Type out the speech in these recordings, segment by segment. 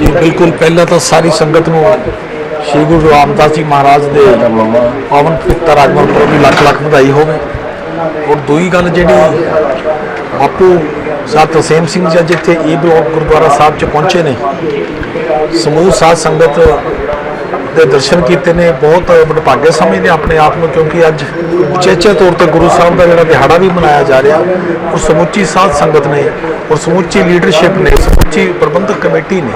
ਜੀ, ਬਿਲਕੁਲ, ਪਹਿਲਾਂ ਤਾਂ ਸਾਰੀ ਸੰਗਤ ਨੂੰ ਸ਼੍ਰੀ ਗੁਰੂ ਰਾਮਦਾਸ ਜੀ ਮਹਾਰਾਜ ਦੇ ਪਾਵਨ ਪਵਿੱਤਰ ਆਗਮਨ ਪੁਰਬ ਦੀ ਲੱਖ ਲੱਖ ਵਧਾਈ ਹੋਵੇ। ਔਰ ਦੂਈ ਗੱਲ ਜਿਹੜੀ ਬਾਪੂ ਸਾਹਿਬ ਤਸੀਮ ਸਿੰਘ ਜੀ ਜਿੱਥੇ ਇੱਥੇ ਈ ਗੁਰਦੁਆਰਾ ਸਾਹਿਬ ਚ ਪਹੁੰਚੇ ਨੇ, ਸਮੂਹ ਸਾਧ ਸੰਗਤ ਦੇ ਦਰਸ਼ਨ ਕੀਤੇ ਨੇ, ਬਹੁਤ ਵਡਭਾਗੇ ਸਮਝਦੇ ਆਪਣੇ ਆਪ ਨੂੰ, ਕਿਉਂਕਿ ਅੱਜ ਉਚੇਚੇ ਤੌਰ ਤੇ ਗੁਰੂ ਸਾਹਿਬ ਦਾ ਜਿਹੜਾ ਦਿਹਾੜਾ ਵੀ ਮਨਾਇਆ ਜਾ ਰਿਹਾ ਉਹ ਸਮੁੱਚੀ ਸਾਧ ਸੰਗਤ ਨੇ, ਔਰ ਸਮੁੱਚੀ ਲੀਡਰਸ਼ਿਪ ਨੇ, ਸਮੁੱਚੀ ਪ੍ਰਬੰਧਕ ਕਮੇਟੀ ਨੇ।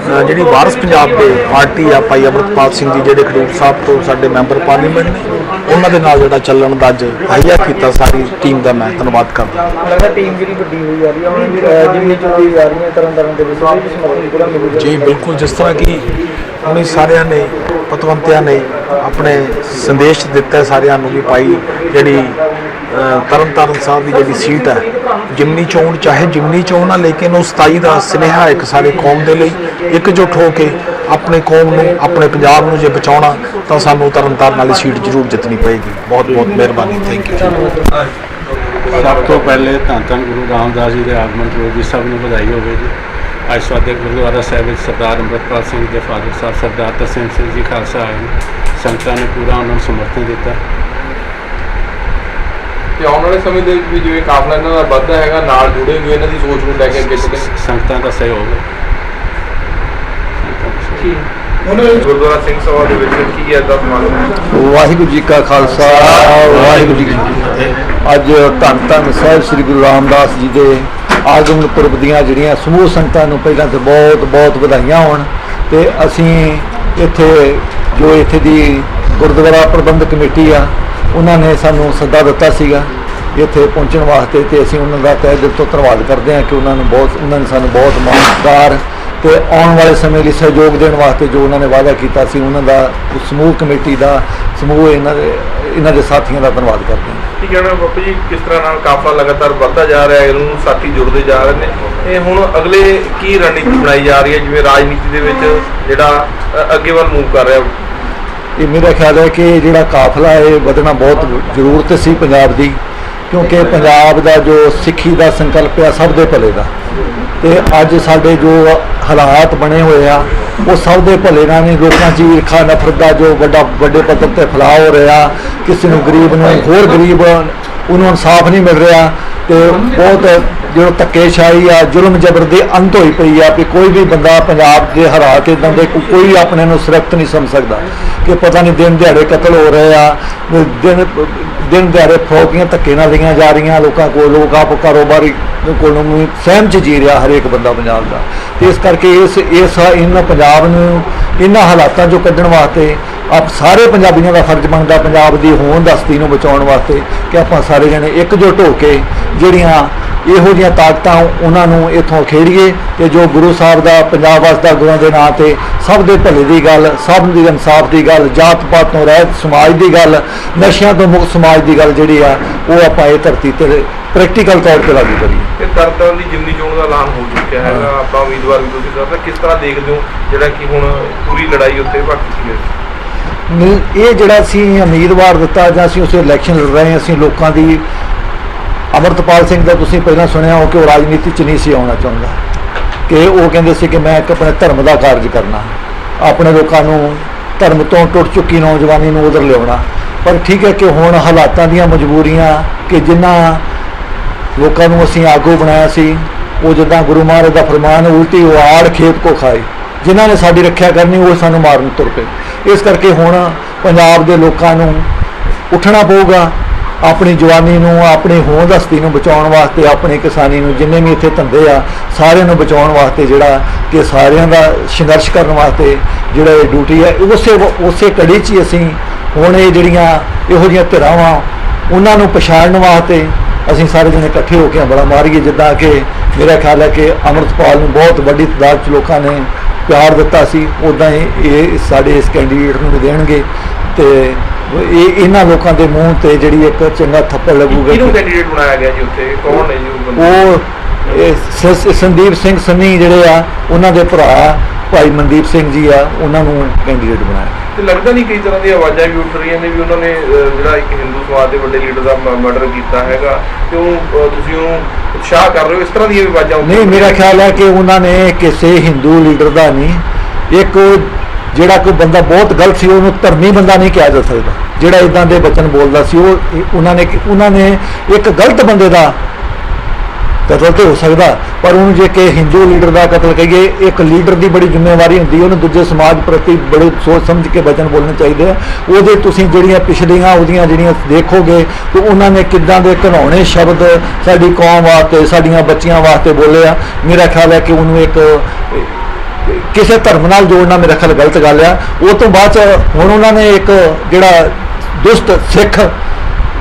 ਜਿਹੜੀ ਵਾਰਸ ਪੰਜਾਬ ਦੇ ਪਾਰਟੀ ਆ ਭਾਈ ਅਮਰਪਾਲ ਸਿੰਘ ਜੀ ਜਿਹੜੇ ਖਡੂਰ ਸਾਹਿਬ ਤੋਂ ਸਾਡੇ ਮੈਂਬਰ ਪਾਰਲੀਮੈਂਟ ਨੇ ਉਹਨਾਂ ਦੇ ਨਾਲ ਜਿਹੜਾ ਚੱਲਣ ਦਾ ਅੱਜ ਹਈਆ ਕੀਤਾ ਸਾਰੀ ਟੀਮ ਦਾ ਮੈਂ ਧੰਨਵਾਦ ਕਰਦਾ। ਲੱਗਦਾ ਟੀਮ ਜਿਹੜੀ ਵੱਡੀ ਹੋਈ ਜਾ ਰਹੀ ਹੈ ਹੁਣ ਅਹ, ਜਿੰਨੀ ਚੋਰੀ ਜਾ ਰਹੀ ਹੈ ਤਰਨ ਤਾਰਨ ਦੇ ਵਿੱਚ ਉਹਦੇ ਵਿੱਚ ਸਮਰਥਨ ਪੂਰਾ ਮਿਲੂਗਾ। ਜੀ ਬਿਲਕੁਲ ਜਿਸ ਤਰ੍ਹਾਂ ਕਿ ਹੁਣੇ ਸਾਰਿਆਂ ਨੇ ਪਤਵੰਤਿਆਂ ਨੇ ਆਪਣੇ ਸੰਦੇਸ਼ ਦਿੱਤਾ ਸਾਰਿਆਂ ਨੂੰ ਵੀ ਭਾਈ ਜਿਹੜੀ ਅਹ, ਤਰਨ ਤਾਰਨ ਸਾਹਿਬ ਦੀ ਜਿਹੜੀ ਸੀਟ ਹੈ ਜਿਮਨੀ ਚੋਣ ਚਾਹੇ ਜਿਮਨੀ ਚੋਣ ਆ ਲੇਕਿਨ ਉਹ 27 ਦਾ ਸੁਨੇਹਾ ਇੱਕ ਸਾਡੀ ਕੌਮ ਦੇ ਲਈ ਇੱਕ ਇਕਜੁੱਟ ਹੋ ਕੇ ਆਪਣੇ ਕੌਮ ਨੂੰ ਆਪਣੇ ਪੰਜਾਬ ਨੂੰ ਜੇ ਬਚਾਉਣਾ ਤਾਂ ਸਾਨੂੰ ਤਰਨਤਾਰਨ ਵਾਲੀ ਸੀਟ ਜ਼ਰੂਰ ਜਿੱਤਣੀ ਪਏਗੀ। ਬਹੁਤ ਬਹੁਤ ਮਿਹਰਬਾਨੀ। ਥੈਂਕ ਯੂ ਸਭ ਤੋਂ ਪਹਿਲੇ ਧੰਨ ਧੰਨ ਗੁਰੂ ਰਾਮਦਾਸ ਜੀ ਦੇ ਆਗਮਨ ਪੁਰਬ ਦੀ ਸਭ ਨੂੰ ਵਧਾਈ ਹੋਵੇ ਜੀ। ਅੱਜ ਸਾਡੇ ਗੁਰਦੁਆਰਾ ਸਾਹਿਬ ਵਿੱਚ ਸਰਦਾਰ ਅੰਮ੍ਰਿਤਪਾਲ ਸਿੰਘ ਦੇ ਫਾਦਰ ਸਾਹਿਬ ਸਰਦਾਰ ਤਰਸੇਮ ਸਿੰਘ ਜੀ ਖਾਲਸਾ ਆਏ ਨੇ। ਸੰਗਤਾਂ ਨੇ ਪੂਰਾ ਉਹਨਾਂ ਨੂੰ ਸਮਰਥਨ ਦਿੱਤਾ। ਤੇ ਆਉਣ ਵਾਲੇ ਸਮੇਂ ਦੇ ਵਿੱਚ ਵੀ ਜਿਵੇਂ ਕਾਫਲਾ ਇਹਨਾਂ ਦਾ ਵੱਧਦਾ ਹੈਗਾ ਨਾਲ ਜੁੜੇ ਹੋਏ ਇਹਨਾਂ ਦੀ ਸੋਚ ਨੂੰ ਲੈ ਕੇ ਅੱਗੇ ਸੰਗਤਾਂ ਦਾ ਸਹਿਯੋਗ ਹੈ। ਸੰਗਤਾਂ ਦਾ ਸਹਿਯੋਗ। ਗੁਰਦੁਆਰਾ ਸਿੰਘ ਸਭਾ ਦੇ ਵਿੱਚ ਕੀ ਹੈ ਦਾ ਸਮਾਗਮ ਵਾਹਿਗੁਰੂ ਜੀ ਕਾ ਖਾਲਸਾ, ਵਾਹਿਗੁਰੂ ਜੀ ਕੀ ਫਤਿਹ। ਅੱਜ ਧੰਨ ਧੰਨ ਸਾਹਿਬ ਸ੍ਰੀ ਗੁਰੂ ਰਾਮਦਾਸ ਜੀ ਦੇ ਆਗਮਨ ਪੁਰਬ ਦੀਆਂ ਜਿਹੜੀਆਂ ਸਮੂਹ ਸੰਗਤਾਂ ਨੂੰ ਪਹਿਲਾਂ ਤੇ ਬਹੁਤ ਬਹੁਤ ਵਧਾਈਆਂ ਹੋਣ ਤੇ ਅਸੀਂ ਇੱਥੇ ਜੋ ਇੱਥੇ ਦੀ ਗੁਰਦੁਆਰਾ ਪ੍ਰਬੰਧਕ ਕਮੇਟੀ ਆ, ਉਹਨਾਂ ਨੇ ਸਾਨੂੰ ਸੱਦਾ ਦਿੱਤਾ ਸੀਗਾ ਇੱਥੇ ਪਹੁੰਚਣ ਵਾਸਤੇ ਤੇ ਅਸੀਂ ਉਹਨਾਂ ਦਾ ਤਹਿ ਦਿਲ ਤੋਂ ਧੰਨਵਾਦ ਕਰਦੇ ਹਾਂ ਕਿ ਉਹਨਾਂ ਨੂੰ ਬਹੁਤ, ਉਹਨਾਂ ਨੇ ਸਾਨੂੰ ਬਹੁਤ ਮਾਨਦਾਰ ਤੇ ਆਉਣ ਵਾਲੇ ਸਮੇਂ ਲਈ ਸਹਿਯੋਗ ਦੇਣ ਵਾਸਤੇ ਜੋ ਉਹਨਾਂ ਨੇ ਵਾਅਦਾ ਕੀਤਾ ਸੀ ਉਹਨਾਂ ਦਾ ਉਸ ਸਮੂਹ ਕਮੇਟੀ ਦਾ ਸਮੂਹ ਇਹਨਾਂ ਦੇ ਇਹਨਾਂ ਦੇ ਸਾਥੀਆਂ ਦਾ ਧੰਨਵਾਦ ਕਰਦੇ ਹਾਂ। ਕੀ ਕਹਿਣਾ ਬਾਪੂ ਜੀ? ਕਿਸ ਤਰ੍ਹਾਂ ਨਾਲ ਕਾਫਲਾ ਲਗਾਤਾਰ ਵੱਧਦਾ ਜਾ ਰਿਹਾ ਹੈ? ਇਹਨਾਂ ਸਾਥੀ ਜੁੜਦੇ ਜਾ ਰਹੇ ਨੇ। ਇਹ ਹੁਣ ਅਗਲੇ ਕੀ ਰਣਨੀਤੀ ਬਣਾਈ ਜਾ ਰਹੀ ਹੈ? ਜਿਵੇਂ ਰਾਜਨੀਤੀ ਦੇ ਵਿੱਚ ਜਿਹੜਾ ਅੱਗੇ ਵੱਲ ਮੂਵ ਕਰ ਰਿਹਾ। ਇਹ ਮੇਰਾ ਖਿਆਲ ਹੈ ਕਿ ਜਿਹੜਾ ਕਾਫਲਾ ਹੈ ਇਹ ਵਧਣਾ ਬਹੁਤ ਜ਼ਰੂਰਤ ਸੀ ਪੰਜਾਬ ਦੀ। ਕਿਉਂਕਿ ਪੰਜਾਬ ਦਾ ਜੋ ਸਿੱਖੀ ਦਾ ਸੰਕਲਪ ਆ ਸਭ ਦੇ ਭਲੇ ਦਾ। ਤੇ ਅੱਜ ਸਾਡੇ ਜੋ ਹਾਲਾਤ ਬਣੇ ਹੋਏ ਆ, ਉਹ ਸਭ ਦੇ ਭਲੇ ਨਾਲ ਨਹੀਂ, ਲੋਕਾਂ 'ਚ ਈਰਖਾ ਨਫ਼ਰਤ ਦਾ ਜੋ ਵੱਡਾ, ਵੱਡੇ ਪੱਧਰ ਤੇ ਫੈਲਾਅ ਹੋ ਰਿਹਾ, ਕਿਸੇ ਨੂੰ ਗਰੀਬ ਨੂੰ, ਹੋਰ ਗਰੀਬ ਉਹਨੂੰ ਇਨਸਾਫ ਨਹੀਂ ਮਿਲ ਰਿਹਾ। ਤੇ ਬਹੁਤ ਜੋ ਧੱਕੇਸ਼ਾਹੀ ਆ, ਜ਼ੁਲਮ ਜ਼ਬਰ ਦੇ ਅੰਤ ਹੋਈ ਪਈ ਆ ਕਿ ਕੋਈ ਵੀ ਬੰਦਾ ਪੰਜਾਬ ਦੇ ਹਾਲਾਤ ਇਦਾਂ ਦੇ ਕੋਈ ਆਪਣੇ ਨੂੰ ਸੁਰੱਖਿਅਤ ਨਹੀਂ ਸਮਝ ਸਕਦਾ। ਕਿ ਪਤਾ ਨਹੀਂ ਦਿਨ ਦਿਹਾੜੇ ਕਤਲ ਹੋ ਰਹੇ ਆ ਦਿਨ ਦਿਨ ਦਿਹਾੜੇ ਫੌਕੀਆਂ ਧੱਕੇ ਨਾਲ ਲਈਆਂ ਜਾ ਰਹੀਆਂ, ਲੋਕਾਂ ਕੋਲ, ਲੋਕ ਆਪ ਕਾਰੋਬਾਰੀ ਕੋਲੋਂ ਨੂੰ ਸਹਿਮ ਚ ਜੀ ਰਿਹਾ ਹਰੇਕ ਬੰਦਾ ਪੰਜਾਬ ਦਾ। ਤੇ ਇਸ ਕਰਕੇ ਇਸ ਇਸ, ਇਹਨਾਂ ਪੰਜਾਬ ਨੂੰ, ਇਹਨਾਂ ਹਾਲਾਤਾਂ ਚੋਂ ਕੱਢਣ ਵਾਸਤੇ ਆਪ ਸਾਰੇ ਪੰਜਾਬੀਆਂ ਦਾ ਫਰਜ਼ ਬਣਦਾ ਪੰਜਾਬ ਦੀ ਹੋਂਦ ਹਸਤੀ ਨੂੰ ਬਚਾਉਣ ਵਾਸਤੇ ਕਿ ਆਪਾਂ ਸਾਰੇ ਜਣੇ ਇਕਜੁੱਟ ਹੋ ਕੇ ਜਿਹੜੀਆਂ ਇਹੋ ਜਿਹੀਆਂ ਤਾਕਤਾਂ ਉਹਨਾਂ ਨੂੰ ਇੱਥੋਂ ਖੇੜੀਏ ਤੇ ਜੋ ਗੁਰੂ ਸਾਹਿਬ ਦਾ ਪੰਜਾਬ ਵਾਸਤਾ ਗੁਰਾਂ ਦੇ ਨਾਂ ਤੇ ਸਭ ਦੇ ਭਲੇ ਦੀ ਗੱਲ ਸਭ ਦੀ ਇਨਸਾਫ ਦੀ ਗੱਲ ਜਾਤ ਪਾਤ ਤੋਂ ਰਹਿਤ ਸਮਾਜ ਦੀ ਗੱਲ ਨਸ਼ਿਆਂ ਤੋਂ ਮੁਕਤ ਸਮਾਜ ਦੀ ਗੱਲ ਜਿਹੜੀ ਆ ਉਹ ਆਪਾਂ ਇਹ ਧਰਤੀ ਤੇ ਪ੍ਰੈਕਟੀਕਲ ਤੌਰ ਤੇ ਲਾਗੂ ਕਰੀਏ। ਤੇ ਤਰਨਤਾਰਨ ਦੀ ਜਿਮਨੀ ਚੋਣ ਦਾ ਐਲਾਨ ਹੋ ਚੁੱਕਿਆ ਹੈਗਾ। ਆਪਾਂ ਉਮੀਦਵਾਰ ਵੀ ਤੁਸੀਂ ਦੱਸਦਾ ਕਿਸ ਤਰ੍ਹਾਂ ਦੇਖਦੇ ਹੋ ਜਿਹੜਾ ਕਿ ਹੁਣ ਪੂਰੀ ਲੜਾਈ ਉੱਤੇ ਚੁੱਕੀ ਹੈ? ਨਹੀਂ, ਇਹ ਜਿਹੜਾ ਅਸੀਂ ਉਮੀਦਵਾਰ ਦਿੱਤਾ ਜਾਂ ਅਸੀਂ ਉਸੇ ਇਲੈਕਸ਼ਨ ਲੜ ਰਹੇ ਹਾਂ ਅਸੀਂ ਲੋਕਾਂ ਦੀ ਅਮਰਤਪਾਲ ਸਿੰਘ ਦਾ ਤੁਸੀਂ ਪਹਿਲਾਂ ਸੁਣਿਆ ਹੋ ਕਿ ਉਹ ਰਾਜਨੀਤੀ 'ਚ ਨਹੀਂ ਸੀ ਆਉਣਾ ਚਾਹੁੰਦਾ। ਕਿ ਉਹ ਕਹਿੰਦੇ ਸੀ ਕਿ ਮੈਂ ਇੱਕ ਆਪਣੇ ਧਰਮ ਦਾ ਕਾਰਜ ਕਰਨਾ ਆਪਣੇ ਲੋਕਾਂ ਨੂੰ ਧਰਮ ਤੋਂ ਟੁੱਟ ਚੁੱਕੀ ਨੌਜਵਾਨੀ ਨੂੰ ਉਧਰ ਲਿਆਉਣਾ। ਪਰ ਠੀਕ ਹੈ ਕਿ ਹੁਣ ਹਾਲਾਤਾਂ ਦੀਆਂ ਮਜਬੂਰੀਆਂ ਕਿ ਜਿਨ੍ਹਾਂ ਲੋਕਾਂ ਨੂੰ ਅਸੀਂ ਆਗੂ ਬਣਾਇਆ ਸੀ ਉਹ ਜਿੱਦਾਂ ਗੁਰੂ ਮਹਾਰਾਜ ਦਾ ਫਰਮਾਨ ਉਲਟੀ ਉਹ ਆੜ ਖੇਤ ਕੋ ਖਾਏ। ਜਿਨ੍ਹਾਂ ਨੇ ਸਾਡੀ ਰੱਖਿਆ ਕਰਨੀ, ਉਹ ਸਾਨੂੰ ਮਾਰਨ ਤੁਰ ਪਏ। ਇਸ ਕਰਕੇ ਹੁਣ ਪੰਜਾਬ ਦੇ ਲੋਕਾਂ ਨੂੰ ਉੱਠਣਾ ਪਊਗਾ, ਆਪਣੀ ਜਵਾਨੀ ਨੂੰ, ਆਪਣੀ ਹੋਂਦ ਹਸਤੀ ਨੂੰ ਬਚਾਉਣ ਵਾਸਤੇ, ਆਪਣੀ ਕਿਸਾਨੀ ਨੂੰ ਜਿੰਨੇ ਵੀ ਇੱਥੇ ਧੰਦੇ ਆ, ਸਾਰਿਆਂ ਨੂੰ ਬਚਾਉਣ ਵਾਸਤੇ ਜਿਹੜਾ ਕਿ ਸਾਰਿਆਂ ਦਾ ਸੰਘਰਸ਼ ਕਰਨ ਵਾਸਤੇ ਜਿਹੜਾ ਇਹ ਡਿਊਟੀ ਹੈ, ਉਸੇ ਉਸੇ ਕੜੀ 'ਚ ਹੀ ਅਸੀਂ ਹੁਣ ਇਹ ਜਿਹੜੀਆਂ ਇਹੋ ਜਿਹੀਆਂ ਧਿਰਾਂ ਉਹਨਾਂ ਨੂੰ ਪਛਾਣਨ ਵਾਸਤੇ ਅਸੀਂ ਸਾਰੇ ਜਣੇ ਇਕੱਠੇ ਹੋ ਕੇ ਬੜਾ ਮਾਰੀਏ, ਜਿੱਦਾਂ ਕਿ ਮੇਰਾ ਖਿਆਲ ਹੈ ਕਿ ਅਮਰਤਪਾਲ ਨੂੰ ਬਹੁਤ ਵੱਡੀ ਤਾਦਾਦ 'ਚ ਲੋਕਾਂ ਨੇ ਪਿਆਰ ਦਿੱਤਾ ਸੀ ਉਦਾਂ ਹੀ ਇਹ ਸਾਡੇ ਇਸ ਕੈਂਡੀਡੇਟ ਨੂੰ ਦੇਣਗੇ ਤੇ ਇਹ ਇਹਨਾਂ ਲੋਕਾਂ ਦੇ ਮੂੰਹ ਤੇ ਜਿਹੜੀ ਇੱਕ ਚੰਗਾ ਥੱਪੜ ਲੱਗੂਗਾ ਕਿਹਨੂੰ ਕੈਂਡੀਡੇਟ ਬਣਾਇਆ ਗਿਆ ਜੀ ਉੱਥੇ? ਕੌਣ ਨੇ ਜੀ ਉਹ ਉਹ ਸੰਦੀਪ ਸਿੰਘ ਸੰਨੀ ਜਿਹੜੇ ਆ ਉਹਨਾਂ ਦੇ ਭਰਾ ਭਾਈ ਮਨਦੀਪ ਸਿੰਘ ਜੀ ਆ ਉਹਨਾਂ ਨੂੰ ਕੈਂਡੀਡੇਟ ਬਣਾਇਆ। ਤੇ ਲੱਗਦਾ ਨਹੀਂ ਕਈ ਤਰ੍ਹਾਂ ਦੀਆਂ ਆਵਾਜ਼ਾਂ ਵੀ ਉੱਠ ਰਹੀਆਂ ਨੇ ਵੀ ਉਹਨਾਂ ਨੇ ਜਿਹੜਾ ਇੱਕ ਹਿੰਦੂ ਸਮਾਜ ਦੇ ਵੱਡੇ ਲੀਡਰ ਦਾ ਮਰਡਰ ਕੀਤਾ ਹੈਗਾ ਤੇ ਉਹ ਤੁਸੀਂ ਉਹਨੂੰ ਉਤਸ਼ਾਹ ਕਰ ਰਹੇ ਹੋ? ਇਸ ਤਰ੍ਹਾਂ ਦੀਆਂ ਵੀ ਆਵਾਜ਼ਾਂ ਨਹੀਂ ਮੇਰਾ ਖਿਆਲ ਹੈ ਕਿ ਉਹਨਾਂ ਨੇ ਕਿਸੇ ਹਿੰਦੂ ਲੀਡਰ ਦਾ ਨਹੀਂ ਇੱਕ ਜਿਹੜਾ ਕੋਈ ਬੰਦਾ ਬਹੁਤ ਗਲਤ ਸੀ ਉਹਨੂੰ ਧਰਮੀ ਬੰਦਾ ਨਹੀਂ ਕਿਹਾ ਜਾ ਸਕਦਾ। ਜਿਹੜਾ ਇਦਾਂ ਦੇ ਬਚਨ ਬੋਲਦਾ ਸੀ ਉਹ ਉਹਨਾਂ ਨੇ ਉਹਨਾਂ ਨੇ ਇੱਕ ਗਲਤ ਬੰਦੇ ਦਾ ਕਤਲ ਤੇ ਹੋ ਸਕਦਾ, ਪਰ ਉਹਨੂੰ ਜੇ ਕਿ ਹਿੰਦੂ ਲੀਡਰ ਦਾ ਕਤਲ ਕਹੀਏ, ਇੱਕ ਲੀਡਰ ਦੀ ਬੜੀ ਜ਼ਿੰਮੇਵਾਰੀ ਹੁੰਦੀ ਹੈ, ਉਹਨੂੰ ਦੂਜੇ ਸਮਾਜ ਪ੍ਰਤੀ ਬੜੇ ਸੋਚ ਸਮਝ ਕੇ ਬਚਨ ਬੋਲਣੇ ਚਾਹੀਦੇ ਆ। ਉਹਦੇ ਤੁਸੀਂ ਜਿਹੜੀਆਂ ਪਿਛਲੀਆਂ, ਉਹਦੀਆਂ ਜਿਹੜੀਆਂ ਦੇਖੋਗੇ, ਤੇ ਉਹਨਾਂ ਨੇ ਕਿੱਦਾਂ ਦੇ ਘਿਨਾਉਣੇ ਸ਼ਬਦ ਸਾਡੀ ਕੌਮ ਵਾਸਤੇ, ਸਾਡੀਆਂ ਬੱਚੀਆਂ ਵਾਸਤੇ ਬੋਲੇ ਆ। ਮੇਰਾ ਖਿਆਲ ਹੈ ਕਿ ਉਹਨੂੰ ਇੱਕ, ਕਿਸੇ ਧਰਮ ਨਾਲ ਜੋੜਨਾ ਮੇਰਾ ਖਿਆਲ ਗਲਤ ਗੱਲ ਆ। ਉਹ ਤੋਂ ਬਾਅਦ ਚ ਹੁਣ ਉਹਨਾਂ ਨੇ ਇੱਕ ਜਿਹੜਾ ਦੁਸ਼ਟ ਸਿੱਖ,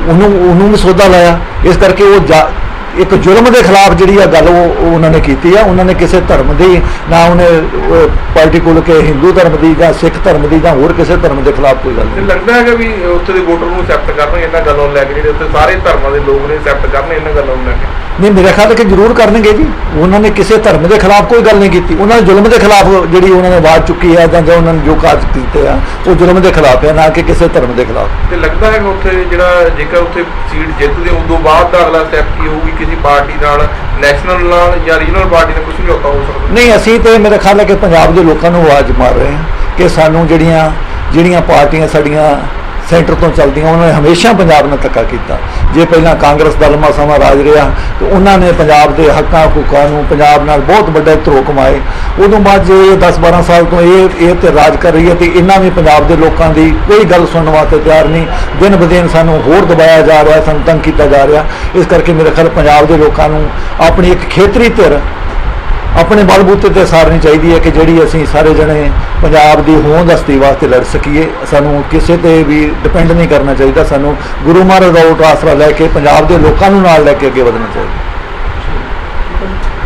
ਉਹਨੂੰ ਉਹਨੂੰ ਵੀ ਸੋਧਾ ਲਾਇਆ। ਇਸ ਕਰਕੇ ਉਹ ਜਾ- ਇੱਕ ਜ਼ੁਲਮ ਦੇ ਖਿਲਾਫ ਜਿਹੜੀ ਆ ਗੱਲ ਉਹ ਉਹ ਉਹਨਾਂ ਨੇ ਕੀਤੀ ਆ। ਉਹਨਾਂ ਨੇ ਕਿਸੇ ਧਰਮ ਦੀ ਨਾ ਉਹਨੇ ਪਾਰਟਿਕੂਲਰ ਕਿ ਹਿੰਦੂ ਧਰਮ ਦੀ ਜਾਂ ਸਿੱਖ ਧਰਮ ਦੀ ਜਾਂ ਹੋਰ ਕਿਸੇ ਧਰਮ ਦੇ ਖਿਲਾਫ ਕੋਈ ਗੱਲ ਨਹੀਂ। ਲੱਗਦਾ ਹੈਗਾ ਵੀ ਉੱਥੇ ਦੇ ਵੋਟਰ ਨੂੰ ਐਕਸੈਪਟ ਕਰਨਗੇ ਇਹਨਾਂ ਗੱਲਾਂ ਨੂੰ ਲੈ ਕੇ ਜਿਹੜੇ ਉੱਥੇ ਸਾਰੇ ਧਰਮਾਂ ਦੇ ਲੋਕ ਨੇ ਐਕਸੈਪਟ ਕਰਨਗੇ ਇਹਨਾਂ ਗੱਲਾਂ ਨੂੰ ਲੈ ਕੇ। ਨਹੀਂ ਮੇਰਾ ਖਿਆਲ ਹੈ ਕਿ ਜ਼ਰੂਰ ਕਰਨਗੇ ਜੀ। ਉਹਨਾਂ ਨੇ ਕਿਸੇ ਧਰਮ ਦੇ ਖਿਲਾਫ ਕੋਈ ਗੱਲ ਨਹੀਂ ਕੀਤੀ। ਉਹਨਾਂ ਨੇ ਜ਼ੁਲਮ ਦੇ ਖਿਲਾਫ ਜਿਹੜੀ ਉਹਨਾਂ ਨੇ ਆਵਾਜ਼ ਚੁੱਕੀ ਹੈ ਜਾਂ ਉਹਨਾਂ ਨੇ ਜੋ ਕਾਜ ਕੀਤੇ ਆ ਉਹ ਜ਼ੁਲਮ ਦੇ ਖਿਲਾਫ ਹੈ ਨਾ ਕਿ ਕਿਸੇ ਧਰਮ ਦੇ ਖਿਲਾਫ। ਤੇ ਲੱਗਦਾ ਹੈਗਾ ਉੱਥੇ ਜਿਹੜਾ ਜੇਕਰ ਉੱਥੇ ਸੀਟ ਜਿੱਤਦੇ ਉਦੋਂ ਬਾਅਦ ਦਾ ਅਗਲਾ ਸਟੈਪ ਕੀ ਹੋਊਗੀ? ਕਿਸੇ ਪਾਰਟੀ ਨਾਲ ਨੈਸ਼ਨਲ ਨਾਲ ਜਾਂ ਰੀਜਨਲ ਪਾਰਟੀ ਨਾਲ ਕੁਝ ਸਮਝੌਤਾ ਹੋ ਸਕਦਾ। ਨਹੀਂ ਅਸੀਂ ਤੇ ਮੇਰੇ ਖਿਆਲ ਹੈ ਕਿ ਪੰਜਾਬ ਦੇ ਲੋਕਾਂ ਨੂੰ ਆਵਾਜ਼ ਮਾਰ ਰਹੇ ਹਾਂ ਕਿ ਸਾਨੂੰ ਜਿਹੜੀਆਂ ਜਿਹੜੀਆਂ ਪਾਰਟੀਆਂ ਸਾਡੀਆਂ ਸੈਂਟਰ ਤੋਂ ਚੱਲਦੀਆਂ, ਉਹਨਾਂ ਨੇ ਹਮੇਸ਼ਾ ਪੰਜਾਬ ਨਾਲ ਧੱਕਾ ਕੀਤਾ। ਜੇ ਪਹਿਲਾਂ ਕਾਂਗਰਸ ਦਾ ਲੰਮਾ ਸਮਾਂ ਰਾਜ ਰਿਹਾ, ਤੇ ਉਹਨਾਂ ਨੇ ਪੰਜਾਬ ਦੇ ਹੱਕਾਂ, ਹਕੂਕਾਂ ਨੂੰ ਪੰਜਾਬ ਨਾਲ ਬਹੁਤ ਵੱਡੇ ਧਰੋ ਕਮਾਏ। ਉਦੋਂ ਬਾਅਦ ਜੇ ਇਹ 10 12 ਸਾਲ ਤੋਂ ਇਹ ਇਹ ਤੇ ਰਾਜ ਕਰ ਰਹੀ ਹੈ, ਤੇ ਇਹਨਾਂ ਵੀ ਪੰਜਾਬ ਦੇ ਲੋਕਾਂ ਦੀ ਕੋਈ ਗੱਲ ਸੁਣਨ ਵਾਸਤੇ ਤਿਆਰ ਨਹੀਂ। ਦਿਨ ਬਦਿਨ ਸਾਨੂੰ ਹੋਰ ਦਬਾਇਆ ਜਾ ਰਿਹਾ, ਸਾਨੂੰ ਤੰਗ ਕੀਤਾ ਜਾ ਰਿਹਾ। ਇਸ ਕਰਕੇ ਮੇਰੇ ਖਿਆਲ ਪੰਜਾਬ ਦੇ ਲੋਕਾਂ ਨੂੰ ਆਪਣੀ ਇੱਕ ਖੇਤਰੀ ਧਿਰ ਆਪਣੇ ਬਲਬੂਤੇ ਤੇ ਸਾਰਨੀ ਚਾਹੀਦੀ ਹੈ ਕਿ ਜਿਹੜੀ ਅਸੀਂ ਸਾਰੇ ਜਣੇ ਪੰਜਾਬ ਦੀ ਹੋਂਦ ਹਸਤੀ ਵਾਸਤੇ ਲੜ ਸਕੀਏ, ਸਾਨੂੰ ਕਿਸੇ ਤੇ ਵੀ ਡਿਪੈਂਡ ਨਹੀਂ ਕਰਨਾ ਚਾਹੀਦਾ, ਸਾਨੂੰ ਗੁਰੂ ਮਹਾਰਾਜ ਦਾ ਓਟ ਆਸਰਾ ਲੈ ਕੇ ਪੰਜਾਬ ਦੇ ਲੋਕਾਂ ਨੂੰ ਨਾਲ ਲੈ ਕੇ ਅੱਗੇ ਵਧਣਾ ਚਾਹੀਦਾ।